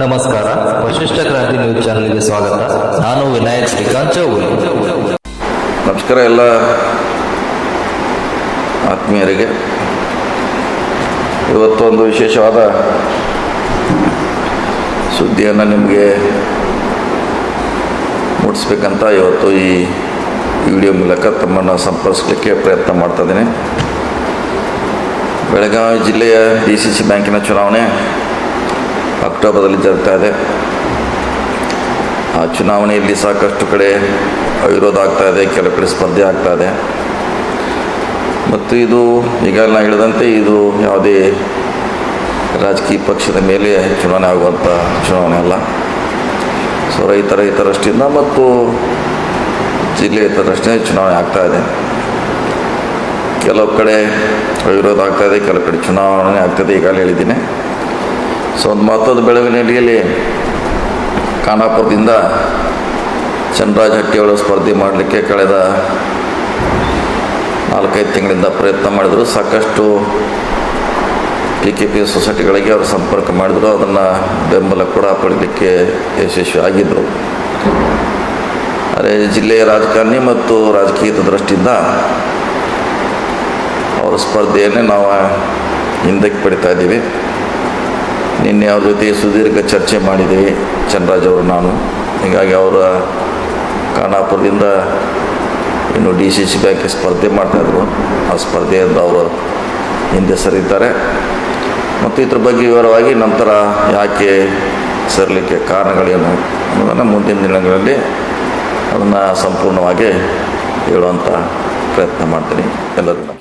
ನಮಸ್ಕಾರ, ವಶಿಷ್ಠ ಕ್ರಾಂತಿ ನ್ಯೂಸ್ ಚಾನೆಲ್ಗೆ ಸ್ವಾಗತ. ನಾನು ವಿನಾಯಕ್ ಶ್ರೀಕಾಂತ್ ಚೌಗುಲೆ ನಮಸ್ಕಾರ ಎಲ್ಲ ಆತ್ಮೀಯರಿಗೆ. ಇವತ್ತೊಂದು ವಿಶೇಷವಾದ ಸುದ್ದಿಯನ್ನು ನಿಮಗೆ ಮುಟ್ಟಿಸ್ಬೇಕಂತ ಇವತ್ತು ಈ ವಿಡಿಯೋ ಮೂಲಕ ತಮ್ಮನ್ನು ಸಂಪರ್ಕಿಸಲಿಕ್ಕೆ ಪ್ರಯತ್ನ ಮಾಡ್ತಾ ಇದ್ದೀನಿ. ಬೆಳಗಾವಿ ಜಿಲ್ಲೆಯ ಡಿ ಸಿ ಸಿ ಬ್ಯಾಂಕಿನ ಚುನಾವಣೆ ಅಕ್ಟೋಬರ್ದಲ್ಲಿ ಜರುಗ್ತಾ ಇದೆ. ಆ ಚುನಾವಣೆಯಲ್ಲಿ ಸಾಕಷ್ಟು ಕಡೆ ಅವಿರೋಧ ಆಗ್ತಾ ಇದೆ ಕೆಲವು ಕಡೆ ಸ್ಪರ್ಧೆ ಆಗ್ತಾ ಇದೆ. ಮತ್ತು ಇದು ಈಗ ನಾನು ಹೇಳಿದಂತೆ ಇದು ಯಾವುದೇ ರಾಜಕೀಯ ಪಕ್ಷದ ಮೇಲೆ ಚುನಾವಣೆ ಆಗುವಂಥ ಚುನಾವಣೆ ಅಲ್ಲ. ಸೊ ರೈತರ ಹಿತರಷ್ಟಿಂದ ಮತ್ತು ಜಿಲ್ಲೆಯ ಇತರಷ್ಟೇ ಚುನಾವಣೆ ಆಗ್ತಾ ಇದೆ. ಕೆಲವು ಕಡೆ ಅವಿರೋಧ ಆಗ್ತಾ ಇದೆ ಕೆಲವು ಕಡೆ ಚುನಾವಣೆ ಆಗ್ತದೆ ಈಗಾಗಲೇ ಹೇಳಿದ್ದೀನಿ. ಸೊ ಒಂದು ಮಹತ್ವದ ಬೆಳವಣಿಗೆಯಲ್ಲಿ ಖಾನಾಪುರದಿಂದ ಚಂದ್ರರಾಜ್ ಹಟ್ಟಿಯವರು ಸ್ಪರ್ಧೆ ಮಾಡಲಿಕ್ಕೆ ಕಳೆದ ನಾಲ್ಕೈದು ತಿಂಗಳಿಂದ ಪ್ರಯತ್ನ ಮಾಡಿದರು. ಸಾಕಷ್ಟು ಪಿ ಕೆ ಪಿ ಸೊಸೈಟಿಗಳಿಗೆ ಅವರು ಸಂಪರ್ಕ ಮಾಡಿದರು. ಅದನ್ನು ಬೆಂಬಲ ಕೂಡ ಪಡೀಲಿಕ್ಕೆ ಯಶಸ್ವಿ ಆಗಿದ್ದರು ಆದರೆ ಜಿಲ್ಲೆಯ ರಾಜಕಾರಣಿ ಮತ್ತು ರಾಜಕೀಯದ ದೃಷ್ಟಿಯಿಂದ ಅವರ ಸ್ಪರ್ಧೆಯನ್ನೇ ನಾವು ಹಿಂದಕ್ಕೆ ಪಡಿತಾ ಇದ್ದೀವಿ. ನಿನ್ನೆ ಅವ್ರ ಜೊತೆ ಸುದೀರ್ಘ ಚರ್ಚೆ ಮಾಡಿದ್ದೀವಿ ಚಂದ್ರಾಜ್ ಅವರು, ನಾನು. ಹೀಗಾಗಿ ಅವರ ಖಾನಾಪುರದಿಂದ ಇನ್ನು ಡಿ ಸಿ ಸಿ ಬ್ಯಾಂಕ್ ಸ್ಪರ್ಧೆ ಮಾಡ್ತಾಯಿದ್ರು ಆ ಸ್ಪರ್ಧೆಯಿಂದ ಅವರು ಹಿಂದೆ ಸರಿದ್ದಾರೆ. ಮತ್ತು ಇದ್ರ ಬಗ್ಗೆ ವಿವರವಾಗಿ ನಂತರ ಯಾಕೆ ಸರಲಿಕ್ಕೆ ಕಾರಣಗಳೇನು ಅನ್ನೋದನ್ನು ಮುಂದಿನ ದಿನಗಳಲ್ಲಿ ಅದನ್ನು ಸಂಪೂರ್ಣವಾಗಿ ಹೇಳುವಂಥ ಪ್ರಯತ್ನ ಮಾಡ್ತೀನಿ. ಎಲ್ಲರಿಗೂ